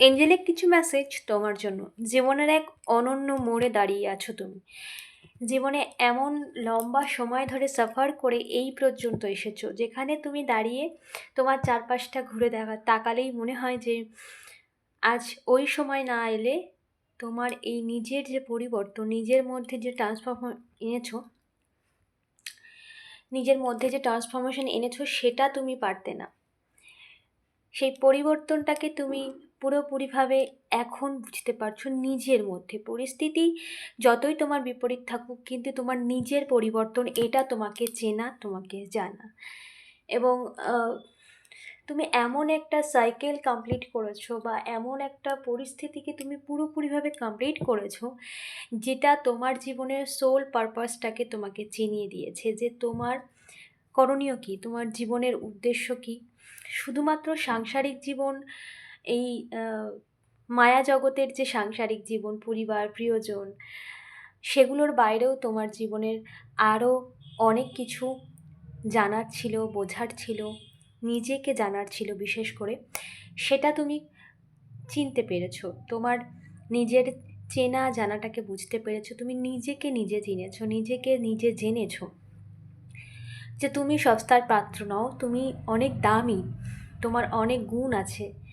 Angelic কিছু message তোমার জন্য। জীবনের এক অনন্য মোড়ে দাঁড়িয়ে আছো তুমি। জীবনে এমন লম্বা সময় ধরে সাফার করে এই পর্যন্ত এসেছ, যেখানে তুমি দাঁড়িয়ে তোমার চারপাশটা ঘুরে দেখা, তাকালেই মনে হয় যে আজ ওই সময় না এলে তোমার এই নিজের যে পরিবর্তন, নিজের মধ্যে যে ট্রান্সফর্ম এনেছো, নিজের মধ্যে যে ট্রান্সফরমেশন এনেছো, সেটা তুমি পারতে না। সেই পরিবর্তনটাকে তুমি পুরোপুরিভাবে এখন বুঝতে পারছ নিজের মধ্যে। পরিস্থিতি যতই তোমার বিপরীত থাকুক, কিন্তু তোমার নিজের পরিবর্তন এটা তোমাকে চেনা, তোমাকে জানা। এবং তুমি এমন একটা সাইকেল কমপ্লিট করেছ বা এমন একটা পরিস্থিতিকে তুমি পুরোপুরিভাবে কমপ্লিট করেছ, যেটা তোমার জীবনের সোল পারপাসটাকে তোমাকে চিনিয়ে দিয়েছে যে তোমার করণীয় কী, তোমার জীবনের উদ্দেশ্য কী। শুধুমাত্র সাংসারিক জীবন এই মায়া জগতের যে সাংসারিক জীবন, পরিবার, প্রিয়জন, সেগুলোর বাইরেও তোমার জীবনের আরও অনেক কিছু জানার ছিল, বোঝার ছিল, নিজেকে জানার ছিল বিশেষ করে, সেটা তুমি চিনতে পেরেছ। তোমার নিজের চেনা জানাটাকে বুঝতে পেরেছ, তুমি নিজেকে নিজে চিনেছো, নিজেকে নিজে জেনেছো যে তুমি সস্তার পাত্র নও, তুমি অনেক দামি, তোমার অনেক গুণ আছে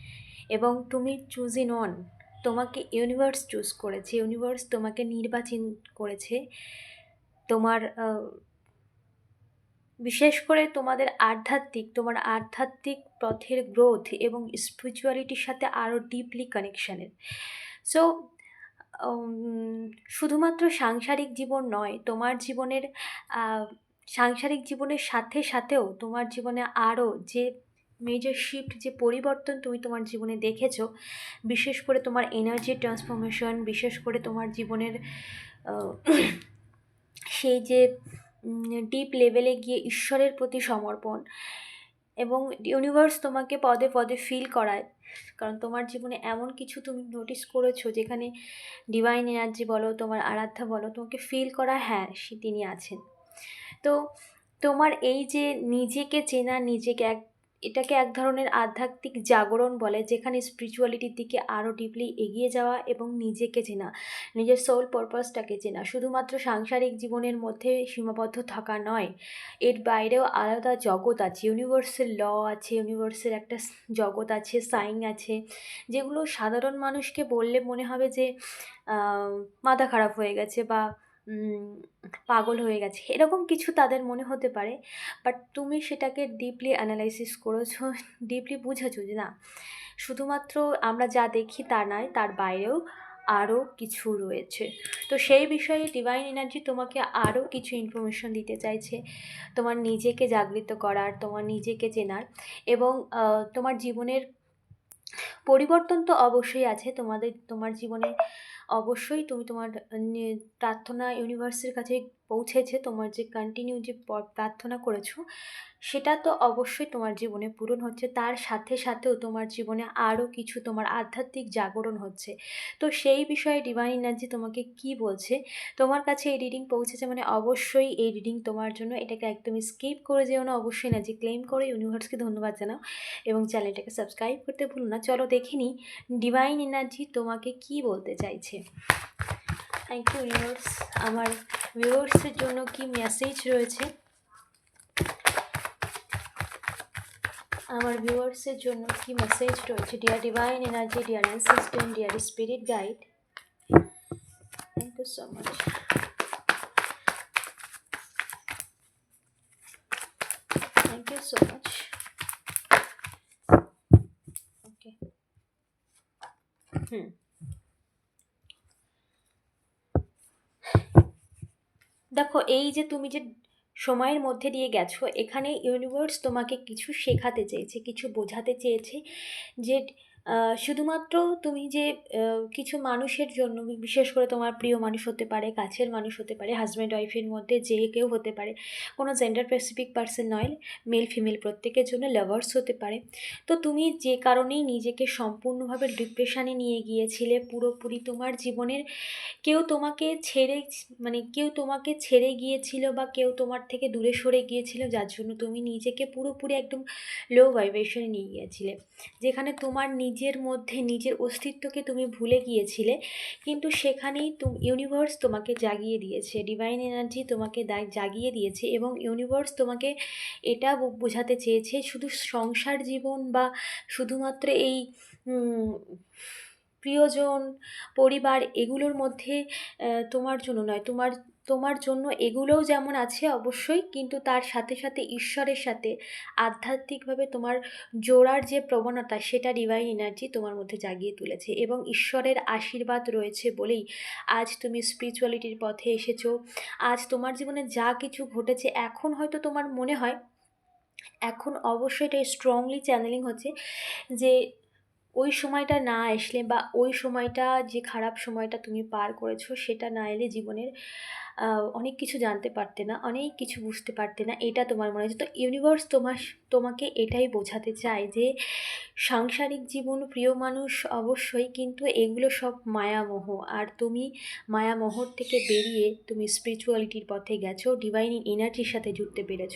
এবং তুমি চুজি নন তোমাকে ইউনিভার্স চুজ করেছে ইউনিভার্স তোমাকে নির্বাচন করেছে। তোমার বিশেষ করে তোমাদের আধ্যাত্মিক, তোমার আধ্যাত্মিক পথের গ্রোথ এবং স্পিরিচুয়ালিটির সাথে আরও ডিপলি কানেকশানের সো শুধুমাত্র সাংসারিক জীবন নয়, তোমার জীবনের সাংসারিক জীবনের সাথে সাথেও তোমার জীবনে আরও যে মেজর শিফট যে পরিবর্তন তুমি তোমার জীবনে দেখেছ, বিশেষ করে তোমার এনার্জি ট্রান্সফরমেশন বিশেষ করে তোমার জীবনের সেই যে ডিপ লেভেলে গিয়ে ঈশ্বরের প্রতি সমর্পণ এবং ইউনিভার্স তোমাকে পদে পদে ফিল করায়। কারণ তোমার জীবনে এমন কিছু তুমি নোটিস করেছ যেখানে ডিভাইন এনার্জি বলো, তোমার আরাধ্যা বলো, তোমাকে ফিল করা হ্যাঁ তিনি আছেন। তো তোমার এই যে নিজেকে চেনা, নিজেকে এক এটাকে এক ধরনের আধ্যাত্মিক জাগরণ বলে, যেখানে স্পিরিচুয়ালিটির দিকে আরও ডিপলি এগিয়ে যাওয়া এবং নিজেকে চেনা, নিজের সোল পারপাসটাকে চেনা। শুধুমাত্র সাংসারিক জীবনের মধ্যে সীমাবদ্ধ থাকা নয়, এর বাইরেও আলাদা জগৎ আছে। ইউনিভার্সের ল আছে ইউনিভার্সের একটা জগৎ আছে সাইন আছে, যেগুলো সাধারণ মানুষকে বললে মনে হবে যে মাথা খারাপ হয়ে গেছে বা পাগল হয়ে গেছে। এরকম কিছু তাদের মনে হতে পারে বাট তুমি সেটাকে ডিপলি অ্যানালাইসিস করেছ ডিপলি বুঝেছ যে না, শুধুমাত্র আমরা যা দেখি তা নয়, তার বাইরেও আরও কিছু রয়েছে। তো সেই বিষয়ে ডিভাইন এনার্জি তোমাকে আরও কিছু ইনফরমেশন দিতে চাইছে। তোমার নিজেকে জাগৃত করার, তোমার নিজেকে চেনার এবং তোমার জীবনের পরিবর্তন তো অবশ্যই আছে। তোমাদের, তোমার জীবনে অবশ্যই তুমি তোমার প্রার্থনা ইউনিভার্সের কাছে পৌঁছেছে তোমার যে কন্টিনিউ যে প্রার্থনা করেছ, সেটা তো অবশ্যই তোমার জীবনে পূরণ হচ্ছে। তার সাথে সাথেও তোমার জীবনে আরও কিছু তোমার আধ্যাত্মিক জাগরণ হচ্ছে। তো সেই বিষয়ে ডিভাইন এনার্জি তোমাকে কি বলছে? তোমার কাছে এই রিডিং পৌঁছেছে মানে অবশ্যই এই রিডিং তোমার জন্য এটাকে একদমই স্কিপ করে যেও না। অবশ্যই এনার্জি ক্লেম করে। ইউনিভার্সকে ধন্যবাদ জানাও এবং চ্যানেলটাকে সাবস্ক্রাইব করতে ভুলো না। চলো দেখে নিই ডিভাইন এনার্জি তোমাকে কি বলতে চাইছে। থ্যাংক ইউ ইউনিভার্স আমার ভিউয়ার্সের জন্য কি মেসেজ রয়েছে? আমার ভিউয়ার্সের জন্য কি মেসেজ রয়েছে? Dear divine energy dear ancestors dear spirit guide thank you so much thank you so much okay hmm দেখো, এই যে তুমি যে সময়ের মধ্যে দিয়ে গেছো, এখানে ইউনিভার্স তোমাকে কিছু শেখাতে চেয়েছে, কিছু বোঝাতে চেয়েছে যে শুধুমাত্র তুমি যে কিছু মানুষের জন্য বিশেষ করে তোমার প্রিয় মানুষ হতে পারে, কাছের মানুষ হতে পারে হাজব্যান্ড ওয়াইফের মধ্যে যে কেউ হতে পারে, কোনো জেন্ডার স্পেসিফিক পার্সন নয় মেল ফিমেল প্রত্যেকের জন্য লাভার্স হতে পারে। তো তুমি যে কারণেই নিজেকে সম্পূর্ণভাবে ডিপ্রেশানে নিয়ে গিয়েছিলে, পুরোপুরি তোমার জীবনের, কেউ তোমাকে ছেড়ে মানে কেউ তোমাকে ছেড়ে গিয়েছিল বা কেউ তোমার থেকে দূরে সরে গিয়েছিল, যার জন্য তুমি নিজেকে পুরোপুরি একদম লো ভাইব্রেশনে নিয়ে গিয়েছিলে। যেখানে তোমার নিজ নিজের মধ্যে, নিজের অস্তিত্বকে তুমি ভুলে গিয়েছিলে, কিন্তু সেখানেই তুমি ইউনিভার্স তোমাকে জাগিয়ে দিয়েছে ডিভাইন এনার্জি তোমাকে জাগিয়ে দিয়েছে এবং ইউনিভার্স তোমাকে এটা বোঝাতে চেয়েছে শুধু সংসার জীবন বা শুধুমাত্র এই প্রিয়জন, পরিবার এগুলোর মধ্যে তোমার জন্য নয়, তোমার তোমার জন্য এগুলোও যেমন আছে অবশ্যই, কিন্তু তার সাথে সাথে ঈশ্বরের সাথে আধ্যাত্মিকভাবে তোমার জোড়ার যে প্রবণতা, সেটা ডিভাইন এনার্জি তোমার মধ্যে জাগিয়ে তুলেছে এবং ঈশ্বরের আশীর্বাদ রয়েছে বলেই আজ তুমি স্পিরিচুয়ালিটির পথে এসেছ। আজ তোমার জীবনে যা কিছু ঘটেছে, এখন হয়তো তোমার মনে হয়, এখন অবশ্যই এটা স্ট্রংলি চ্যানেলিং হচ্ছে যে ওই সময়টা না আসলে বা ওই সময়টা যে খারাপ সময়টা তুমি পার করেছ, সেটা না এলে জীবনের অনেক কিছু জানতে পারতে না, অনেক কিছু বুঝতে পারতে না, এটা তোমার মনে হচ্ছে। তো ইউনিভার্স তোমার তোমাকে এটাই বোঝাতে চায় যে সাংসারিক জীবন প্রিয় মানুষ অবশ্যই কিন্তু এগুলো সব মায়ামোহ। আর তুমি মায়ামোহর থেকে বেরিয়ে তুমি স্পিরিচুয়ালিটির পথে গেছো ডিভাইন এনার্জির সাথে জুড়তে পেরেছ।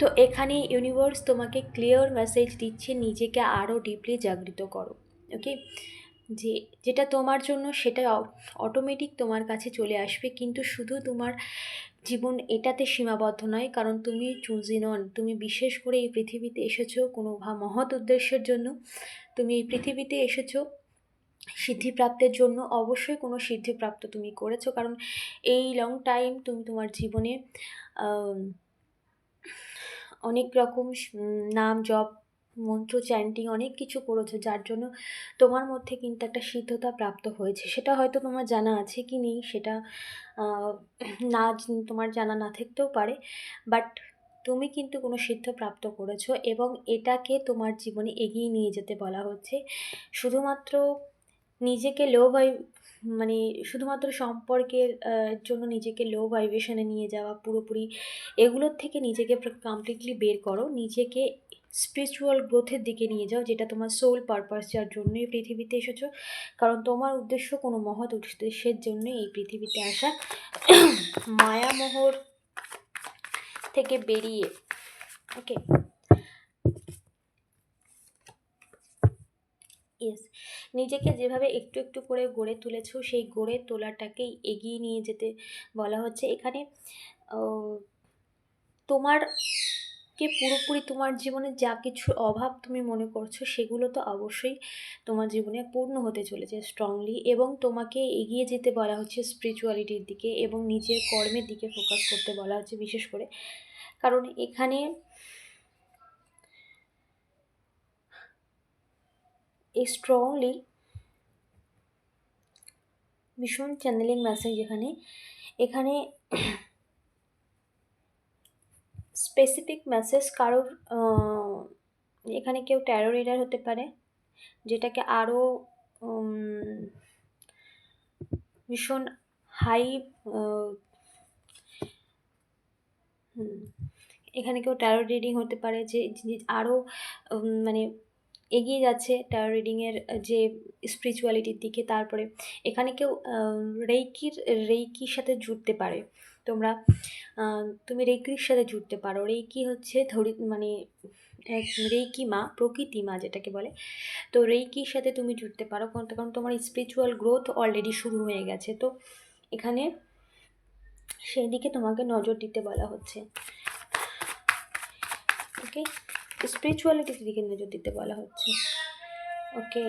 তো এখানে ইউনিভার্স তোমাকে ক্লিয়ার মেসেজ দিচ্ছে, নিজেকে আরও ডিপলি জাগৃত করো ওকে যে যেটা তোমার জন্য সেটা অটোমেটিক তোমার কাছে চলে আসবে। কিন্তু শুধু তোমার জীবন এটাতে সীমাবদ্ধ নয়, কারণ তুমি চুজি নন তুমি বিশেষ করে এই পৃথিবীতে এসেছ কোনো ভা- মহৎ উদ্দেশ্যের জন্য। তুমি এই পৃথিবীতে এসেছ সিদ্ধিপ্রাপ্তের জন্য। অবশ্যই কোনো সিদ্ধিপ্রাপ্ত তুমি করেছ, কারণ এই লং টাইম তুমি তোমার জীবনে অনেক রকম নাম, জপ মন্ত্র চ্যান্টিং অনেক কিছু করেছ, যার জন্য তোমার মধ্যে কিন্তু একটা সিদ্ধতা প্রাপ্ত হয়েছে। সেটা হয়তো তোমার জানা আছে কি নেই, সেটা না তোমার জানা না থাকতেও পারে বাট তুমি কিন্তু কোনো সিদ্ধ প্রাপ্ত করেছ এবং এটাকে তোমার জীবনে এগিয়ে নিয়ে যেতে বলা হচ্ছে। শুধুমাত্র নিজেকে লো ভাই মানে শুধুমাত্র সম্পর্কের জন্য নিজেকে লো ভাইব্রেশনে নিয়ে যাওয়া পুরোপুরি, এগুলোর থেকে নিজেকে কমপ্লিটলি বের করো। নিজেকে স্পিরিচুয়াল গ্রোথের দিকে নিয়ে যাও, যেটা তোমার সোল পারপাস যার জন্য এই পৃথিবীতে এসেছ। কারণ তোমার উদ্দেশ্য কোনো মহৎ উদ্দেশ্যের জন্য এই পৃথিবীতে আসা। মায়ামোহর থেকে বেরিয়ে ওকে ইয়েস নিজেকে যেভাবে একটু একটু করে গড়ে তুলেছো, সেই গড়ে তোলাটাকেই এগিয়ে নিয়ে যেতে বলা হচ্ছে। এখানে তোমার কে পুরোপুরি তোমার জীবনে যা কিছু অভাব তুমি মনে করছ, সেগুলো তো অবশ্যই তোমার জীবনে পূর্ণ হতে চলেছে স্ট্রংলি এবং তোমাকে এগিয়ে যেতে বলা হচ্ছে স্পিরিচুয়ালিটির দিকে এবং নিজের কর্মের দিকে ফোকাস করতে বলা হচ্ছে বিশেষ করে। কারণ এখানে এই স্ট্রংলি ভীষণ চ্যানেলিং মেসেজ এখানে। এখানে স্পেসিফিক মেসেজ কারোর এখানে কেউ ট্যারো রিডার হতে পারে, যেটাকে আরও ভীষণ হাই এখানে কেউ ট্যারো রিডিং হতে পারে, যে আরও মানে এগিয়ে যাচ্ছে ট্যারো রিডিংয়ের যে স্পিরিচুয়ালিটির দিকে, তারপরে এখানে কেউ রেইকির রেইকির সাথে জুড়তে পারে। তোমরা তুমি রেকির সাথে জুড়তে পারো। রেইকি হচ্ছে ধরি মানে এক রেইকি মা, প্রকৃতি মা যেটাকে বলে। তো রেকির সাথে তুমি জুড়তে পারো, কারণ তোমার স্পিরিচুয়াল গ্রোথ অলরেডি শুরু হয়ে গেছে। তো এখানে সেই দিকে তোমাকে নজর দিতে বলা হচ্ছে। ওকে? স্পিরিচুয়ালিটির দিকে নজর দিতে বলা হচ্ছে। ওকে?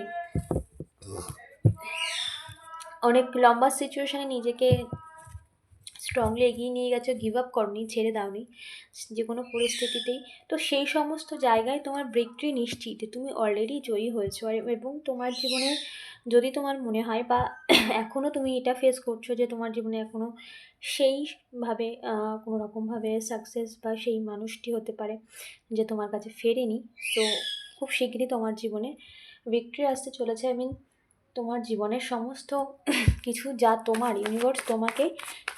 অনেক লম্বা সিচুয়েশানে নিজেকে স্ট্রংলি এগিয়ে নিয়ে গেছো গিভ আপ করনি, ছেড়ে দাওনি যে কোনো পরিস্থিতিতেই। তো সেই সমস্ত জায়গায় তোমার ব্রেকট্রি নিশ্চিত, তুমি অলরেডি জয়ী হয়েছো। আর এবং তোমার জীবনে যদি তোমার মনে হয় বা এখনও তুমি এটা ফেস করছ যে তোমার জীবনে এখনও সেইভাবে কোনো রকমভাবে সাকসেস বা সেই মানুষটি হতে পারে যে তোমার কাছে ফেরেনি। তো খুব শীঘ্রই তোমার জীবনে ভিক্টরি আসতে চলেছে। আই মিন তোমার জীবনের সমস্ত কিছু যা তোমার ইউনিভার্স তোমাকে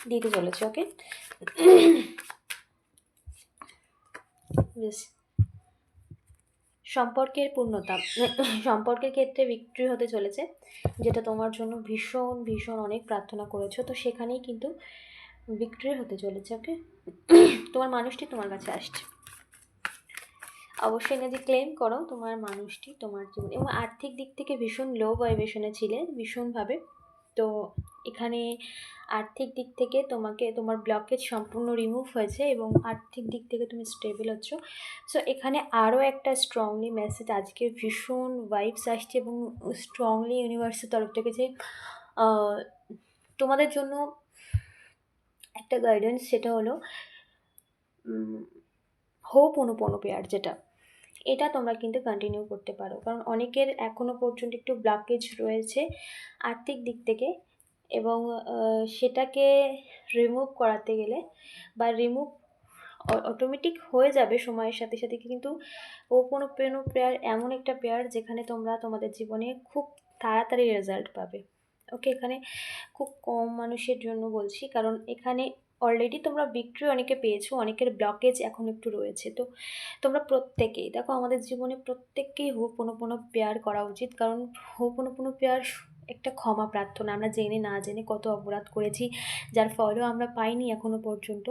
দিতে চলেছে ওকে বেশ। সম্পর্কের পূর্ণতা, সম্পর্কের ক্ষেত্রে বিক্রি হতে চলেছে, যেটা তোমার জন্য ভীষণ ভীষণ অনেক প্রার্থনা করেছ। তো সেখানেই কিন্তু বিক্রি হতে চলেছে ওকে তোমার মানুষটি তোমার কাছে আসছে। অবশ্যই এনার্জি ক্লেম করো, তোমার মানুষটি তোমার জীবন। এবং আর্থিক দিক থেকে ভীষণ লো ভাইব্রেশনে ছিলে, ভীষণভাবে। তো এখানে আর্থিক দিক থেকে তোমাকে, তোমার ব্লকেজ সম্পূর্ণ রিমুভ হয়েছে এবং আর্থিক দিক থেকে তুমি স্টেবল হচ্ছ। সো এখানে আরও একটা স্ট্রংলি মেসেজ আজকে ভীষণ ভাইবস আসছে এবং স্ট্রংলি ইউনিভার্সের তরফ থেকে যে তোমাদের জন্য একটা গাইডেন্স সেটা হলো হোপ অনুপনো পেয়ার যেটা। এটা তোমরা কিন্তু কন্টিনিউ করতে পারো। কারণ অনেকের এখনও পর্যন্ত একটু ব্লকেজ রয়েছে আর্থিক দিক থেকে এবং সেটাকে রিমুভ করাতে গেলে বা রিমুভ অটোমেটিক হয়ে যাবে সময়ের সাথে সাথে কিন্তু ওপেন ওপেন পেয়ার এমন একটা পেয়ার যেখানে তোমরা তোমাদের জীবনে খুব তাড়াতাড়ি রেজাল্ট পাবে। ওকে এখানে খুব কম মানুষের জন্য বলছি কারণ এখানে অলরেডি তোমরা বিক্রি অনেকে পেয়েছ, অনেকের ব্লকেজ এখন একটু রয়েছে। তো তোমরা প্রত্যেকেই, দেখো আমাদের জীবনে প্রত্যেককেই হোপনোপনো পেয়ার করা উচিত, কারণ হোপনোপনো পেয়ার একটা ক্ষমা প্রার্থনা। আমরা জেনে না জেনে কত অপরাধ করেছি, যার ফলেও আমরা পাইনি এখনও পর্যন্ত।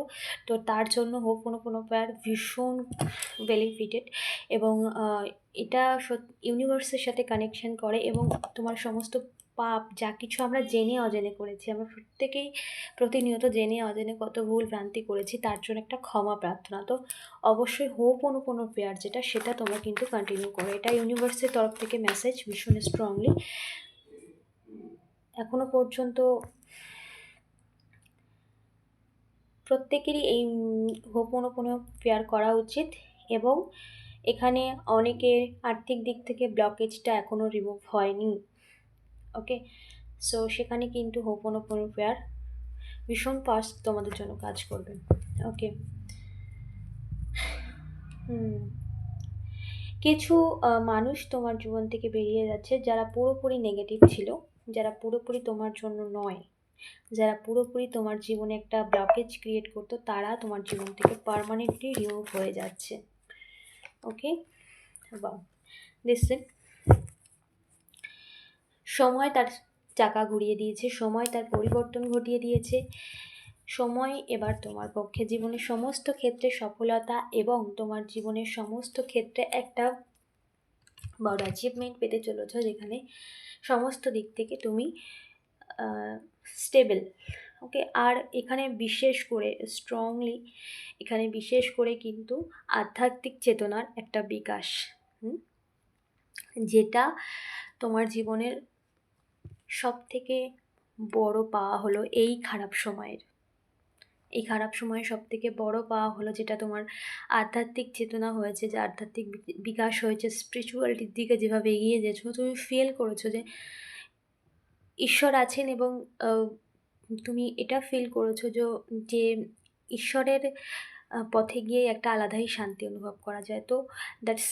তো তার জন্য হোক কোনো কোনো পেয়ার ভীষণ বেনিফিটেড এবং এটা ইউনিভার্সের সাথে কানেকশন করে এবং তোমার সমস্ত পাপ, যা কিছু আমরা জেনে অজেনে করেছি, আমরা প্রত্যেকেই প্রতিনিয়ত জেনে অজেনে কত ভুল ভ্রান্তি করেছি, তার জন্য একটা ক্ষমা প্রার্থনা। তো অবশ্যই হোপ অনুপনো পেয়ার যেটা, সেটা তোমরা কিন্তু কন্টিনিউ করো। এটা ইউনিভার্সের তরফ থেকে মেসেজ ভীষণ স্ট্রংলি এখনও পর্যন্ত প্রত্যেকেরই এই হোপ অনুপনো পেয়ার করা উচিত এবং এখানে অনেকের আর্থিক দিক থেকে ব্লকেজটা এখনও রিমুভ হয়নি। ওকে সো সেখানে কিন্তু হোপনোপনো পেয়ার ভীষণ ফাস্ট তোমাদের জন্য কাজ করবে। ওকে হুম। কিছু মানুষ তোমার জীবন থেকে বেরিয়ে যাচ্ছে যারা পুরোপুরি নেগেটিভ ছিল, যারা পুরোপুরি তোমার জন্য নয়, যারা পুরোপুরি তোমার জীবনে একটা ব্লকেজ ক্রিয়েট করতো, তারা তোমার জীবন থেকে পারমানেন্টলি রিমুভ হয়ে যাচ্ছে। ওকে বা লিসেন সময় তার চাকা ঘুরিয়ে দিয়েছে, সময় তার পরিবর্তন ঘটিয়ে দিয়েছে সময় এবার তোমার পক্ষে জীবনের সমস্ত ক্ষেত্রে সফলতা এবং তোমার জীবনের সমস্ত ক্ষেত্রে একটা বড় অ্যাচিভমেন্ট পেতে চলেছ, যেখানে সমস্ত দিক থেকে তুমি স্টেবল ওকে আর এখানে বিশেষ করে স্ট্রংলি এখানে বিশেষ করে কিন্তু আধ্যাত্মিক চেতনার একটা বিকাশ? যেটা তোমার জীবনের সব থেকে বড় পাওয়া হলো এই খারাপ সময়ের। এই খারাপ সময়ে সব থেকে বড় পাওয়া হলো যেটা তোমার আধ্যাত্মিক চেতনা হয়েছে, যে আধ্যাত্মিক বিকাশ হয়েছে স্পিরিচুয়ালিটির দিকে যেভাবে এগিয়ে যেছো তুমি ফিল করেছ যে ঈশ্বর আছেন এবং তুমি এটা ফিল করেছ যে ঈশ্বরের পথে গিয়ে একটা আলাদাই শান্তি অনুভব করা যায়। তো দ্যাটস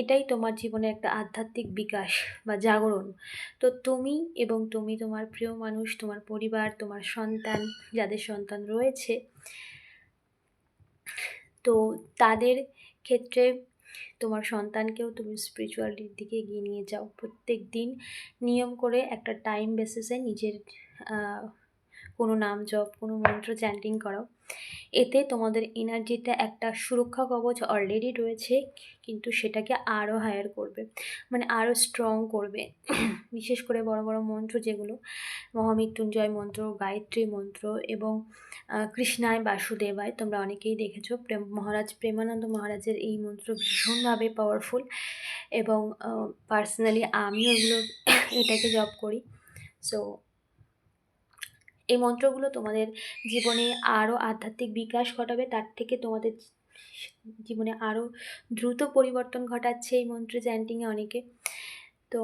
এটাই তোমার জীবনে একটা আধ্যাত্মিক বিকাশ বা জাগরণ। তো তুমি এবং তুমি তোমার প্রিয় মানুষ, তোমার পরিবার, তোমার সন্তান, যাদের সন্তান রয়েছে, তো তাদের ক্ষেত্রে তোমার সন্তানকেও তুমি স্পিরিচুয়ালিটির দিকে এগিয়ে নিয়ে যাও। প্রত্যেক দিন নিয়ম করে একটা টাইম বেসিসে নিজের নাম জপ, কোনো মন্ত্র চ্যান্টিং করাও। এতে তোমাদের এনার্জিটা একটা সুরক্ষা কবচ অলরেডি রয়েছে, কিন্তু সেটাকে আরও হায়ার করবে মানে আরও স্ট্রং করবে। বিশেষ করে বড় বড় মন্ত্র যেগুলো, মহামৃত্যুঞ্জয় মন্ত্র, গায়ত্রী মন্ত্র এবং কৃষ্ণায় বাসুদেবায় তোমরা অনেকেই দেখেছ, প্রেম, মহারাজ প্রেমানন্দ মহারাজের এই মন্ত্র ভীষণভাবে পাওয়ারফুল এবং পার্সোনালি আমিও এগুলো, এটাকে জব করি। সো এই মন্ত্রগুলো তোমাদের জীবনে আরও আধ্যাত্মিক বিকাশ ঘটাবে, তার থেকে তোমাদের জীবনে আরও দ্রুত পরিবর্তন ঘটাচ্ছে এই মন্ত্র চ্যান্টিংয়ে অনেকে। তো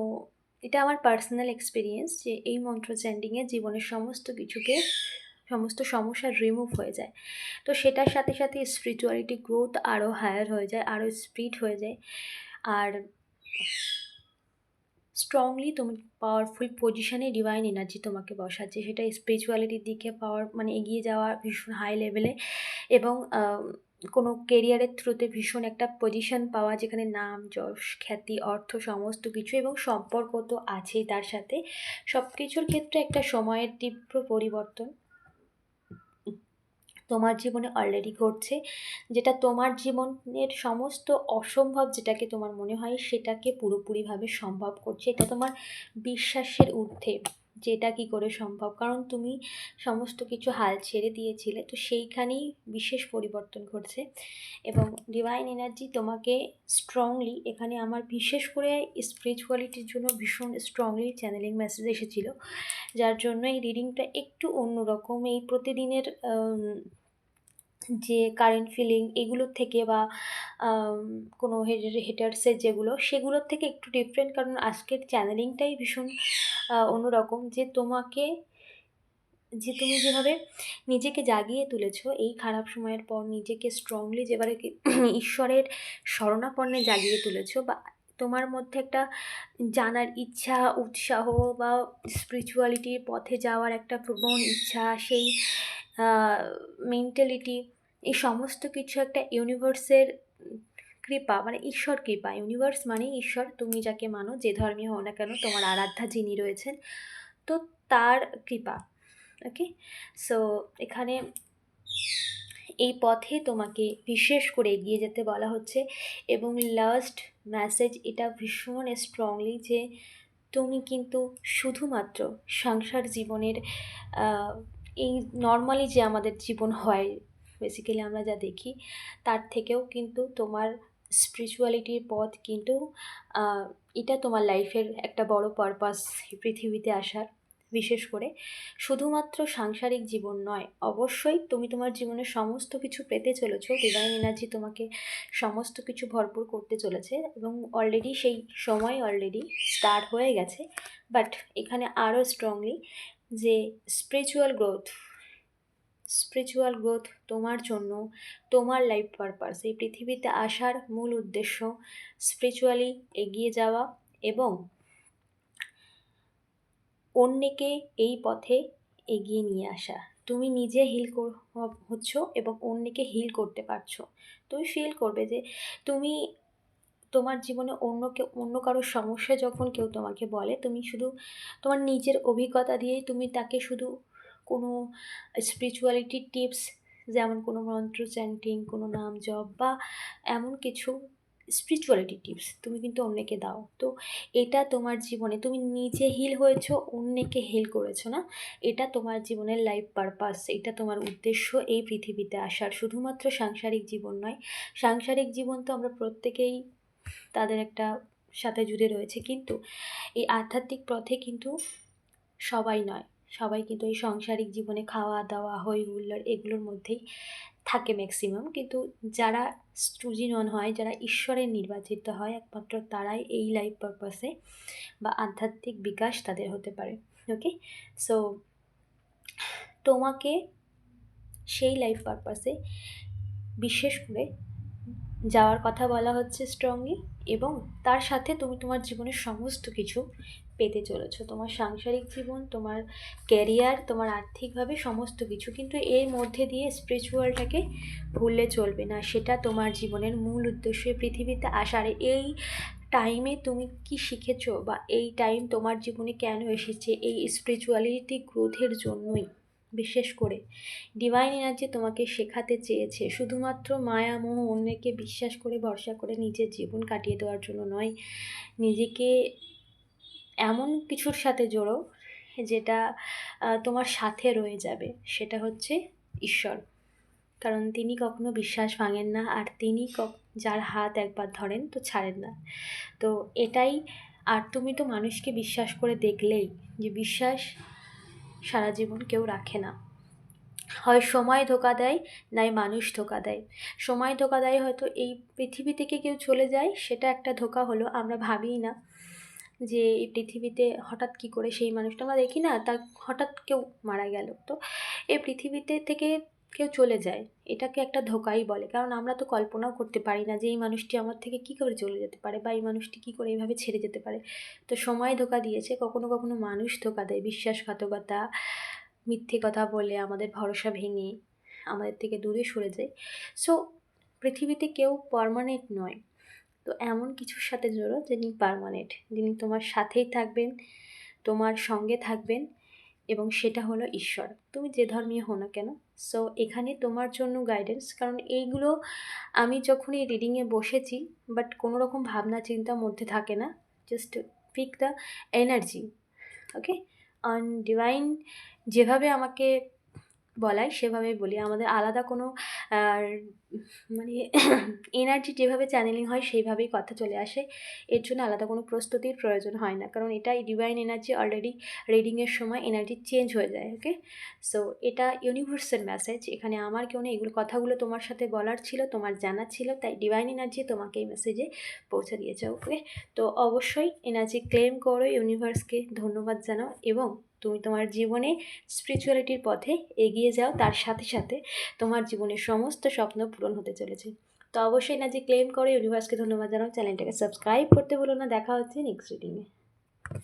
এটা আমার পার্সোনাল এক্সপিরিয়েন্স যে এই মন্ত্র চ্যান্টিংয়ে জীবনের সমস্ত কিছুকে, সমস্ত সমস্যা রিমুভ হয়ে যায়। তো সেটার সাথে সাথে স্পিরিচুয়ালিটি গ্রোথ আরও হায়ার হয়ে যায় আরও স্পিড হয়ে যায়। আর স্ট্রংলি তুমি পাওয়ারফুল পজিশানে ডিভাইন এনার্জি তোমাকে বসাচ্ছে। সেটা স্পিরিচুয়ালিটির দিকে পাওয়ার মানে এগিয়ে যাওয়া ভীষণ হাই লেভেলে এবং কোনো কেরিয়ারের থ্রুতে ভীষণ একটা পজিশন পাওয়া যেখানে নাম, যশ, খ্যাতি, অর্থ, সমস্ত কিছু এবং সম্পর্ক তো আছেই তার সাথে। সব কিছুর ক্ষেত্রে একটা সময়ের তীব্র পরিবর্তন। তোমার জীবনে অলরেডি ঘটছে। যেটা তোমার জীবনের সমস্ত অসম্ভব যেটাকে তোমার মনে হয় সেটাকে পুরোপুরিভাবে সম্ভব করছে। এটা তোমার বিশ্বাসের ঊর্ধ্বে। যে এটা কী করে সম্ভব? কারণ তুমি সমস্ত কিছু হাল ছেড়ে দিয়েছিলে, তো সেইখানেই বিশেষ পরিবর্তন ঘটছে। এবং ডিভাইন এনার্জি তোমাকে স্ট্রংলি এখানে আমার বিশেষ করে স্পিরিচুয়ালিটির জন্য ভীষণ স্ট্রংলি চ্যানেলিং মেসেজ এসেছিল। যার জন্য এই রিডিংটা একটু অন্যরকম, এই প্রতিদিনের যে কারেন্ট ফিলিং এগুলোর থেকে বা কোনো হেটার্সের যেগুলো, সেগুলোর থেকে একটু ডিফারেন্ট কারণ আজকের চ্যানেলিংটাই ভীষণ অন্যরকম। যে তোমাকে, যে তুমি যেভাবে নিজেকে জাগিয়ে তুলেছ, এই খারাপ সময়ের পর নিজেকে স্ট্রংলি যেবারে ঈশ্বরের শরণাপন্নে জাগিয়ে তুলেছ বা তোমার মধ্যে একটা জানার ইচ্ছা, উৎসাহ বা স্পিরিচুয়ালিটির পথে যাওয়ার একটা প্রবণ ইচ্ছা, সেই মেন্টালিটি এই সমস্ত কিছু একটা ইউনিভার্সের কৃপা মানে ঈশ্বর কৃপা। ইউনিভার্স মানে ঈশ্বর, তুমি যাকে মানো, যে ধর্মীয় হও না কেন, তোমার আরাধ্যা যিনি রয়েছেন, তো তার কৃপা। ওকে সো এখানে এই পথে তোমাকে বিশেষ করে এগিয়ে যেতে বলা হচ্ছে এবং লাস্ট মেসেজ এটা ভীষণ স্ট্রংলি যে তুমি কিন্তু শুধুমাত্র সংসার জীবনের এই নর্মালি যে আমাদের জীবন হয় বেসিক্যালি আমরা যা দেখি, তার থেকেও কিন্তু তোমার স্পিরিচুয়ালিটির পথ কিন্তু এটা তোমার লাইফের একটা বড় পারপাস পৃথিবীতে আসার, বিশেষ করে। শুধুমাত্র সাংসারিক জীবন নয়, অবশ্যই তুমি তোমার জীবনে সমস্ত কিছু পেতে চলেছো ডিভাইন এনার্জি তোমাকে সমস্ত কিছু ভরপুর করতে চলেছে এবং অলরেডি সেই সময় অলরেডি স্টার্ট হয়ে গেছে। বাট এখানে আরও স্ট্রংলি যে স্পিরিচুয়াল গ্রোথ স্পিরিচুয়াল গ্রোথ তোমার জন্য, তোমার লাইফ পারপাস এই পৃথিবীতে আসার মূল উদ্দেশ্য স্পিরিচুয়ালি এগিয়ে যাওয়া এবং অন্যকে এই পথে এগিয়ে নিয়ে আসা। তুমি নিজে হিল হচ্ছ এবং অন্যকে হিল করতে পারছ। তুমি ফিল করবে যে তুমি তোমার জীবনে অন্য কেউ অন্য কারোর সমস্যা যখন কেউ তোমাকে বলে, তুমি শুধু তোমার নিজের অভিজ্ঞতা দিয়েই তুমি তাকে শুধু কোনো স্পিরিচুয়ালিটি টিপস যেমন কোনো মন্ত্র চ্যান্টিং কোনো নাম জপ বা এমন কিছু স্পিরিচুয়ালিটি টিপস তুমি কিন্তু অন্যকে দাও। তো এটা তোমার জীবনে, তুমি নিজে হিল হয়েছো, অন্যকে হিল করেছ না? এটা তোমার জীবনের লাইফ পারপাস এটা তোমার উদ্দেশ্য এই পৃথিবীতে আসার। শুধুমাত্র সাংসারিক জীবন নয়, সাংসারিক জীবন তো আমরা প্রত্যেকেই তাদের একটা সাথে জুড়ে রয়েছে। কিন্তু এই আধ্যাত্মিক পথে কিন্তু সবাই নয়। সবাই কিন্তু এই সাংসারিক জীবনে খাওয়া দাওয়া হই হুল্লোড় এগুলোর মধ্যেই থাকে ম্যাক্সিমাম কিন্তু যারা নন হয়, যারা ঈশ্বরের নির্বাচিত হয়, একমাত্র তারাই এই লাইফ পারপাসে বা আধ্যাত্মিক বিকাশ তাদের হতে পারে। ওকে সো তোমাকে সেই লাইফ পারপাসে বিশেষ করে যাওয়ার কথা বলা হচ্ছে স্ট্রংলি এবং তার সাথে তুমি তোমার জীবনের সমস্ত কিছু পেতে চলেছো। তোমার সাংসারিক জীবন, তোমার ক্যারিয়ার তোমার আর্থিকভাবে সমস্ত কিছু কিন্তু এর মধ্যে দিয়ে স্পিরিচুয়ালটাকে ভুললে চলবে না। সেটা তোমার জীবনের মূল উদ্দেশ্য পৃথিবীতে আসার। এই টাইমে তুমি কি শিখেছো বা এই টাইম তোমার জীবনে কেন এসেছে? এই স্পিরিচুয়ালিটি গ্রোথের জন্যই। বিশেষ করে। ডিভাইন এনার্জি তোমাকে শেখাতে চেয়েছে। শুধুমাত্র মায়া, মোহ, অন্যকে বিশ্বাস করে, ভরসা করে নিজের জীবন কাটিয়ে দেওয়ার জন্য নয়। নিজেকে এমন কিছুর সাথে জোড়ো যেটা তোমার সাথে রয়ে যাবে। সেটা হচ্ছে ঈশ্বর। কারণ তিনি কখনো বিশ্বাস ভাঙেন না আর তিনি যার হাত একবার ধরেন তো ছাড়েন না। তো এটাই, আর তুমি তো মানুষকে বিশ্বাস করে দেখলেই যে বিশ্বাস সারা জীবন কেউ রাখে না। হয় সময় ধোকা দেয়, নাই মানুষ ধোকা দেয়। সময় ধোকা দেয় হয়তো এই পৃথিবী থেকে কেউ চলে যায়, সেটা একটা ধোকা হলো, আমরা ভাবিই না যে এই পৃথিবীতে হঠাৎ কি করে সেই মানুষটা। আমরা দেখি না, তার হঠাৎ কেউ মারা গেল। তো এই পৃথিবীতে থেকে কেউ চলে যায়। এটাকে একটা ধোকাই বলে। কারণ আমরা তো কল্পনাও করতে পারি না যে এই মানুষটি আমার থেকে কী করে চলে যেতে পারে বা এই মানুষটি কী করে এইভাবে ছেড়ে যেতে পারে। তো সময় ধোকা দিয়েছে, কখনো কখনো মানুষ ধোকা দেয়। বিশ্বাসঘাতকতা, মিথ্যে কথা বলে আমাদের ভরসা ভেঙে আমাদের থেকে দূরে সরে যায়। সো পৃথিবীতে কেউ পারমানেন্ট নয়। তো এমন কিছুর সাথে জড়ো যিনি পারমানেন্ট যিনি তোমার সাথেই থাকবেন, তোমার সঙ্গে থাকবেন এবং সেটা হলো ঈশ্বর। তুমি যে ধর্মীয় হো না কেন সো এখানে তোমার জন্য গাইডেন্স কারণ এইগুলো আমি যখন এই রিডিংয়ে বসেছি বাট কোনো রকম ভাবনা চিন্তা মধ্যে থাকে না just pick the energy okay on divine যেভাবে আমাকে বলায় সেভাবে বলি। আমাদের আলাদা কোনো মানে এনার্জি যেভাবে চ্যানেলিং হয় সেইভাবেই কথা চলে আসে। এর জন্য আলাদা কোনো প্রস্তুতির প্রয়োজন হয় না। কারণ এটা ডিভাইন এনার্জি অলরেডি রিডিংয়ের সময় এনার্জি চেঞ্জ হয়ে যায় ওকে সো এটা ইউনিভার্সের মেসেজ এখানে আমার কেউ এগুলো কথাগুলো তোমার সাথে বলার ছিল, তোমার জানা ছিল, তাই ডিভাইন এনার্জি তোমাকে এই মেসেজে পৌঁছে দিয়েছে ওকে তো অবশ্যই এনার্জি ক্লেম করো ইউনিভার্সকে ধন্যবাদ জানাও এবং তুমি তোমার জীবনে স্পিরিচুয়ালিটির পথে এগিয়ে যাও, তার সাথে সাথে তোমার জীবনের সমস্ত স্বপ্ন পূরণ হতে চলেছে। তো অবশ্যই না যে ক্লেম করে ইউনিভার্সকে ধন্যবাদ জানাও চ্যানেলটাকে সাবস্ক্রাইব করতে বলো না, দেখা হচ্ছে নেক্সট রিডিংয়ে